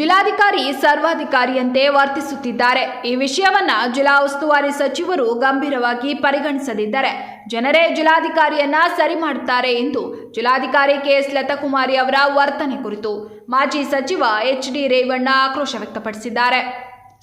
ಜಿಲ್ಲಾಧಿಕಾರಿ ಸರ್ವಾಧಿಕಾರಿಯಂತೆ ವರ್ತಿಸುತ್ತಿದ್ದಾರೆ. ಈ ವಿಷಯವನ್ನ ಜಿಲ್ಲಾ ಉಸ್ತುವಾರಿ ಸಚಿವರು ಗಂಭೀರವಾಗಿ ಪರಿಗಣಿಸದಿದ್ದರೆ ಜನರೇ ಜಿಲ್ಲಾಧಿಕಾರಿಯನ್ನ ಸರಿ ಮಾಡುತ್ತಾರೆ ಎಂದು ಜಿಲ್ಲಾಧಿಕಾರಿ ಕೆಎಸ್ ಲತಾಕುಮಾರಿ ಅವರ ವರ್ತನೆ ಕುರಿತು ಮಾಜಿ ಸಚಿವ ಎಚ್ ಡಿ ರೇವಣ್ಣ ಆಕ್ರೋಶ ವ್ಯಕ್ತಪಡಿಸಿದ್ದಾರೆ.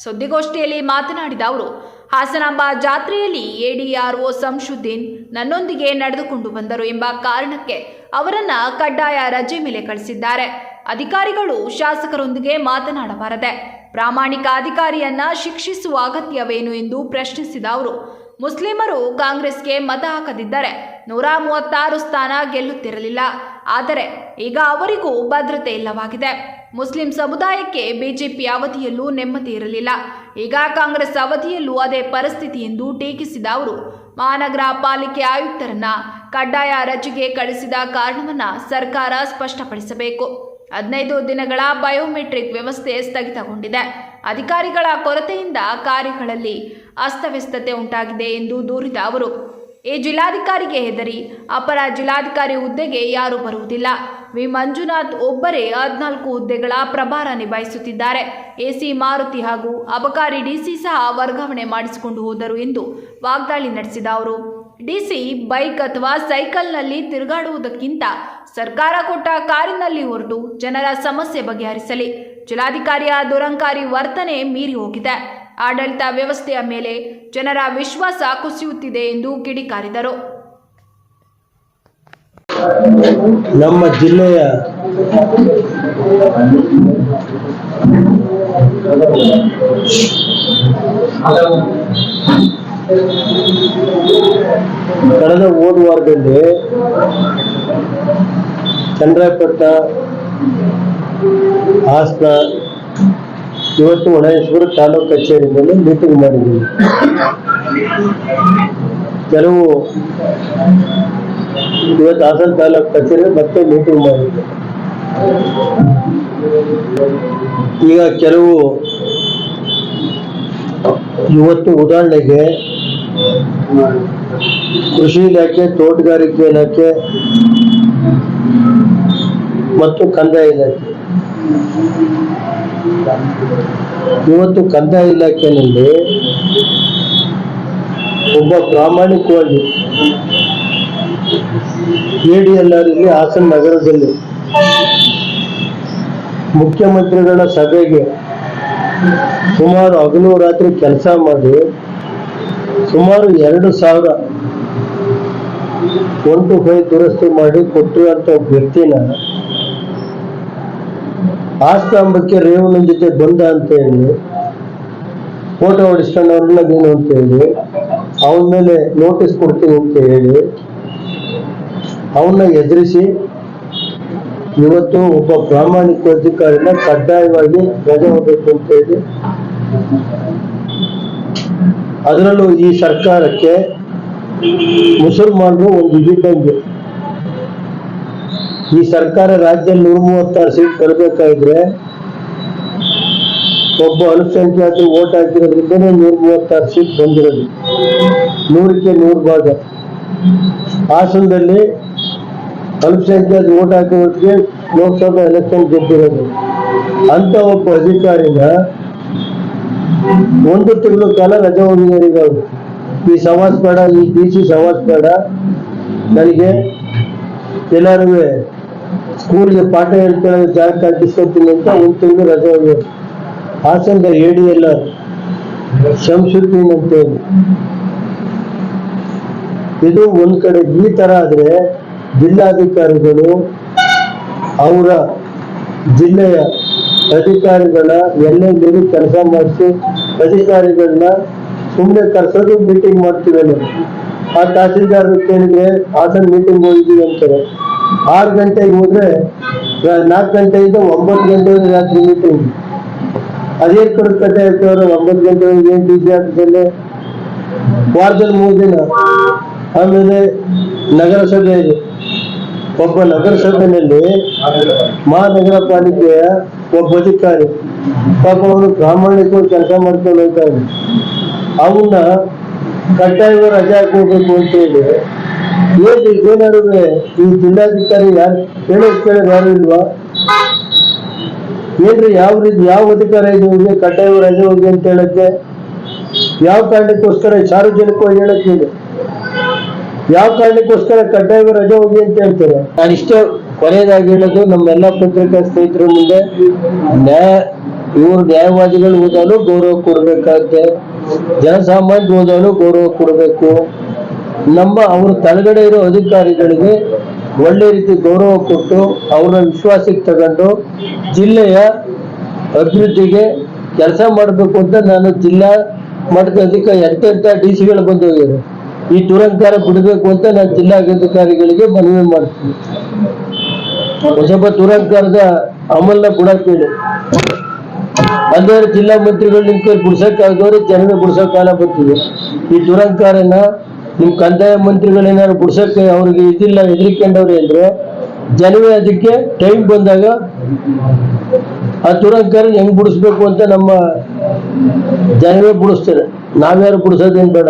ಸುದ್ದಿಗೋಷ್ಠಿಯಲ್ಲಿ ಮಾತನಾಡಿದ ಅವರು, ಹಾಸನಾಂಬ ಜಾತ್ರೆಯಲ್ಲಿ ಎಡಿಆರ್ಒ ಸಂಶುದ್ದೀನ್ ನನ್ನೊಂದಿಗೆ ನಡೆದುಕೊಂಡು ಬಂದರು ಎಂಬ ಕಾರಣಕ್ಕೆ ಅವರನ್ನ ಕಡ್ಡಾಯ ರಜೆ ಮೇಲೆ ಕಳಿಸಿದ್ದಾರೆ. ಅಧಿಕಾರಿಗಳು ಶಾಸಕರೊಂದಿಗೆ ಮಾತನಾಡಬಾರದೆ. ಪ್ರಾಮಾಣಿಕ ಅಧಿಕಾರಿಯನ್ನ ಶಿಕ್ಷಿಸುವ ಅಗತ್ಯವೇನು ಎಂದು ಪ್ರಶ್ನಿಸಿದ ಅವರು. ಮುಸ್ಲಿಮರು ಕಾಂಗ್ರೆಸ್ಗೆ ಮತ ಹಾಕದಿದ್ದರೆ ನೂರ ಮೂವತ್ತಾರು ಸ್ಥಾನ ಗೆಲ್ಲುತ್ತಿರಲಿಲ್ಲ. ಆದರೆ ಈಗ ಅವರಿಗೂ ಭದ್ರತೆ ಇಲ್ಲವಾಗಿದೆ. ಮುಸ್ಲಿಂ ಸಮುದಾಯಕ್ಕೆ ಬಿಜೆಪಿ ಅವಧಿಯಲ್ಲೂ ನೆಮ್ಮದಿ ಇರಲಿಲ್ಲ. ಈಗ ಕಾಂಗ್ರೆಸ್ ಅವಧಿಯಲ್ಲೂ ಅದೇ ಪರಿಸ್ಥಿತಿ ಎಂದು ಟೀಕಿಸಿದ ಅವರು. ಮಹಾನಗರ ಪಾಲಿಕೆ ಆಯುಕ್ತರನ್ನ ಕಡ್ಡಾಯ ರಜೆಗೆ ಕಳಿಸಿದ ಕಾರಣವನ್ನ ಸರ್ಕಾರ ಸ್ಪಷ್ಟಪಡಿಸಬೇಕು. ಹದಿನೈದು ದಿನಗಳ ಬಯೋಮೆಟ್ರಿಕ್ ವ್ಯವಸ್ಥೆ ಸ್ಥಗಿತಗೊಂಡಿದೆ. ಅಧಿಕಾರಿಗಳ ಕೊರತೆಯಿಂದ ಕಾರ್ಯಗಳಲ್ಲಿ ಅಸ್ತವ್ಯಸ್ತತೆ ಉಂಟಾಗಿದೆ ಎಂದು ದೂರಿದ ಅವರು. ಈ ಜಿಲ್ಲಾಧಿಕಾರಿಗೆ ಹೆದರಿ ಅಪರ ಜಿಲ್ಲಾಧಿಕಾರಿ ಹುದ್ದೆಗೆ ಯಾರೂ ಬರುವುದಿಲ್ಲ. ವಿ ಮಂಜುನಾಥ್ ಒಬ್ಬರೇ ಹದಿನಾಲ್ಕು ಹುದ್ದೆಗಳ ಪ್ರಭಾರ ನಿಭಾಯಿಸುತ್ತಿದ್ದಾರೆ. ಎಸಿ ಮಾರುತಿ ಹಾಗೂ ಅಬಕಾರಿ ಡಿಸಿ ಸಹ ವರ್ಗಾವಣೆ ಮಾಡಿಸಿಕೊಂಡು ಹೋದರು ಎಂದು ವಾಗ್ದಾಳಿ ನಡೆಸಿದ ಅವರು. ಡಿಸಿ ಬೈಕ್ ಅಥವಾ ಸೈಕಲ್ನಲ್ಲಿ ತಿರುಗಾಡುವುದಕ್ಕಿಂತ ಸರ್ಕಾರ ಕೊಟ್ಟ ಕಾರಿನಲ್ಲಿ ಹೊರಟು ಜನರ ಸಮಸ್ಯೆ ಬಗೆಹರಿಸಲಿ. ಜಿಲ್ಲಾಧಿಕಾರಿಯ ದುರಂಕಾರಿ ವರ್ತನೆ ಮೀರಿ ಹೋಗಿದೆ. ಆಡಳಿತ ವ್ಯವಸ್ಥೆಯ ಮೇಲೆ ಜನರ ವಿಶ್ವಾಸ ಕುಸಿಯುತ್ತಿದೆ ಎಂದು ಕಿಡಿಕಾರಿದರು. ನಮ್ಮ ಜಿಲ್ಲೆಯ ಕಳೆದ ಹೋದ ವಾರದಲ್ಲಿ ಚಂದ್ರಪಟ್ಟಣ ಹಾಸನ ಇವತ್ತು ಒಣೇಶ್ವರ ತಾಲೂಕು ಕಚೇರಿಯಲ್ಲಿ ಮೀಟಿಂಗ್ ಮಾಡಿದ್ದೀವಿ. ಕೆಲವು ಇವತ್ತು ಹಾಸನ ತಾಲೂಕು ಕಚೇರಿ ಮತ್ತೆ ಮೀಟಿಂಗ್ ಮಾಡಿದ್ದೆ ಈಗ ಕೆಲವು ಇವತ್ತು ಉದಾಹರಣೆಗೆ ಕೃಷಿ ಇಲಾಖೆ, ತೋಟಗಾರಿಕೆ ಇಲಾಖೆ ಮತ್ತು ಕಂದಾಯ ಇಲಾಖೆ. ಇವತ್ತು ಕಂದಾಯ ಇಲಾಖೆಯಲ್ಲಿ ಒಬ್ಬ ಪ್ರಾಮಾಣಿಕವಾಗಿ ಎಡಿಎಲ್ಆರ್ ಇಲ್ಲಿ ಹಾಸನ ನಗರದಲ್ಲಿ ಮುಖ್ಯಮಂತ್ರಿಗಳ ಸಭೆಗೆ ಸುಮಾರು ಹಗಲು ರಾತ್ರಿ ಕೆಲಸ ಮಾಡಿ ಸುಮಾರು ಎರಡು ಸಾವಿರ ಒನ್ ಟು ಫೈವ್ ದುರಸ್ತಿ ಮಾಡಿ ಕೊಟ್ಟಿರುವಂತ ವ್ಯಕ್ತಿನ ಆಸ್ತಾಂಬಕ್ಕೆ ರೇವಣ್ಣನ ಜೊತೆ ಬಂದ ಅಂತ ಹೇಳಿ ಫೋಟೋ ಹೊಡಿಸ್ಕೊಂಡವ್ರನ್ನ ನೀನು ಅಂತ ಹೇಳಿ ಅವನ ಮೇಲೆ ನೋಟಿಸ್ ಕೊಡ್ತೀನಿ ಅಂತ ಹೇಳಿ ಅವನ್ನ ಎದುರಿಸಿ ಇವತ್ತು ಒಬ್ಬ ಪ್ರಾಮಾಣಿಕ ಅಧಿಕಾರಿನ ಕಡ್ಡಾಯವಾಗಿ ರಜೆ ಹೋಗಬೇಕು ಅಂತ ಹೇಳಿ ಅದರಲ್ಲೂ ಈ ಸರ್ಕಾರಕ್ಕೆ ಮುಸಲ್ಮಾನರು ಒಂದು ಇದಿದ್ದಂಗೆ ಈ ಸರ್ಕಾರ ರಾಜ್ಯದಲ್ಲಿ ನೂರ ಮೂವತ್ತಾರು ಸೀಟ್ ಬರಬೇಕಾದ್ರೆ ಒಬ್ಬ ಅಲ್ಪಸಂಖ್ಯಾತರು ಓಟ್ ಹಾಕಿರೋದ್ರಿಂದನೇ ನೂರ ಮೂವತ್ತಾರು ಸೀಟ್ ಬಂದಿರೋದು. ನೂರಕ್ಕೆ ನೂರು ಭಾಗ. ಹಾಸನದಲ್ಲಿ ಅಲ್ಪಸಂಖ್ಯಾತ ಓಟ್ ಹಾಕಿರೋದಕ್ಕೆ ಲೋಕಸಭಾ ಎಲೆಕ್ಷನ್ ಗೆದ್ದಿರೋದು. ಅಂತ ಒಬ್ಬ ಅಧಿಕಾರಿನ ಒಂದು ತಿಂಗಳು ಕಾಲ ರಜೆ ಹೋಗಿದ್ದಾರೆ ಈ ಸವಾಸ್ ಬೇಡ, ಈ ಸಿ ಸವಾಸ್ ಬೇಡ. ನನಗೆ ಎಲ್ಲರೂ ಸ್ಕೂಲ್ಗೆ ಪಾಠ ಹೇಳ್ಕೊಳ್ಳೋ ಜಾಗ ಕಲ್ಪಿಸ್ಕೊತೀನಿ ಅಂತ ಒಂದು ತಿಂಗಳು ರಜೆ ಹೋಗಿದ್ದಾರೆ ಹಾಸನದ ಎಡಿ ಎಲ್ಲ ಶಂಸುದ್ದೀನ್ ಅಂತ ಹೇಳಿ ಇದು ಒಂದ್ ಕಡೆ ಈ ತರ ಆದ್ರೆ ಜಿಲ್ಲಾಧಿಕಾರಿಗಳು, ಅವರ ಜಿಲ್ಲೆಯ ಅಧಿಕಾರಿಗಳ ಎಲ್ಲೆಲ್ಲಿ ಕೆಲಸ ಮಾಡಿಸಿ ಅಧಿಕಾರಿಗಳನ್ನ ಸುಮ್ಮನೆ ಕರ್ಸೋದು ಮೀಟಿಂಗ್ ಮಾಡ್ತೀವಿ ಆ ತಹಸೀಲ್ದಾರ್ ಕೇಳಿದ್ರೆ, ಹಾಸನ್ ಮೀಟಿಂಗ್ ಹೋಗಿದ್ದೀವಿ ಅಂತಾರೆ. ಆರು ಗಂಟೆಗೆ ಹೋದ್ರೆ ನಾಲ್ಕು ಗಂಟೆಯಿಂದ ಒಂಬತ್ತು ಗಂಟೆವರೆಗೆ ರಾತ್ರಿ ಮೀಟಿಂಗ್ ಅದೇ ಕಡೆ ಕಟ್ಟೆ ಇರ್ತವ್ರೆ ಒಂಬತ್ತು ಗಂಟೆ ಏನ್ ಬಿಸಿ ಆಗ್ತದೆ ವಾರದಲ್ಲಿ ಮೂರು ದಿನ. ಆಮೇಲೆ ನಗರಸಭೆ ಇದೆ. ಒಬ್ಬ ನಗರಸಭೆಯಲ್ಲಿ ಮಹಾನಗರ ಪಾಲಿಕೆಯ ಒಬ್ಬ ಅಧಿಕಾರಿ. ಪಾಪ ಅವರು ಪ್ರಾಮಾಣಿಕವಾಗಿ ಕೆಲಸ ಮಾಡ್ಕೊಂಡು ಹೋಗ್ತಾನೆ ಅವನ್ನ ಕಡ್ಡಾಯವಾಗಿ ರಜೆ ಹಾಕೋಬೇಕು ಅಂತ ಹೇಳಿ ಏನು ಏನಾದ್ರು ಈ ಜಿಲ್ಲಾಧಿಕಾರಿ ಯಾರು ಹೇಳೋದು ಕೇಳೋದು ಯಾರು ಇಲ್ವಾ? ಏನ್ರಿ ಯಾವ ರೀತಿ, ಯಾವ ಅಧಿಕಾರ ಇದೆ ಹೋಗಿ ಕಡ್ಡಾಯ ರಜೆ ಹೋಗಿ ಅಂತ ಹೇಳಕ್ಕೆ? ಯಾವ ಕಾರಣಕ್ಕೋಸ್ಕರ ಸಾರ್ವಜನಿಕವಾಗಿ ಹೇಳಕ್ಕೆ ಇದೆ ಯಾವ ಕಾರಣಕ್ಕೋಸ್ಕರ ಕಡ್ಡಾಯ ರಜೆ ಹೋಗಿ ಅಂತ ಹೇಳ್ತಾರೆ? ನಾನು ಇಷ್ಟೇ ಕೊನೆಯದಾಗಿ ಹೇಳೋದು, ನಮ್ಮೆಲ್ಲ ಪತ್ರಿಕಾ ಸ್ನೇಹಿತರ ಮುಂದೆ ನ್ಯಾಯ ಇವರು ನ್ಯಾಯವಾದಿಗಳು ಓದಲು ಗೌರವ ಕೊಡಬೇಕಾಗುತ್ತೆ ಜನಸಾಮಾನ್ಯ ಓದಲು ಗೌರವ ಕೊಡಬೇಕು. ನಮ್ಮ ಅವ್ರ ತಳಗಡೆ ಇರೋ ಅಧಿಕಾರಿಗಳಿಗೆ ಒಳ್ಳೆ ರೀತಿ ಗೌರವ ಕೊಟ್ಟು ಅವರ ವಿಶ್ವಾಸಕ್ಕೆ ತಗೊಂಡು ಜಿಲ್ಲೆಯ ಅಭಿವೃದ್ಧಿಗೆ ಕೆಲಸ ಮಾಡಬೇಕು ಅಂತ ನಾನು ಜಿಲ್ಲಾ ಮಟ್ಟದ ಅಧಿಕಾರಿ ಎಂತೆಂಥ ಡಿ ಸಿಗಳು ಬಂದು ಈ ದುರಂಕಾರ ಬಿಡಬೇಕು ಅಂತ ನಾನು ಜಿಲ್ಲಾಧಿಕಾರಿಗಳಿಗೆ ಮನವಿ ಮಾಡ್ತೀನಿ. ಸ್ವಲ್ಪ ದುರಂಕಾರದ ಅಮಲ್ನ ಕೂಡ ಹೇಳಿ. ಅದೇ ಜಿಲ್ಲಾ ಮಂತ್ರಿಗಳು ನಿಮ್ ಕೈ ಬಿಡ್ಸಕ್ಕಾಗದವ್ರೆ ಜನನ ಬಿಡ್ಸೋ ಕಾಲ ಬರ್ತಿದೆ. ಈ ದುರಂಕಾರನ ನಿಮ್ ಕಂದಾಯ ಮಂತ್ರಿಗಳೇನಾದ್ರು ಬಿಡ್ಸಕ್ಕೆ ಅವ್ರಿಗೆ ಇದಿಲ್ಲ, ಹೆದರಿಕೊಂಡವ್ರೆ ಅಂದ್ರೆ ಜನವೇ ಅದಕ್ಕೆ ಟೈಮ್ ಬಂದಾಗ ಆ ದುರಂಕಾರ ಹೆಂಗ್ ಬಿಡಿಸ್ಬೇಕು ಅಂತ ನಮ್ಮ ಜನವೇ ಬಿಡಿಸ್ತಾರೆ ನಾವ್ಯಾರು ಬಿಡಿಸೋದೇನ್ ಬೇಡ.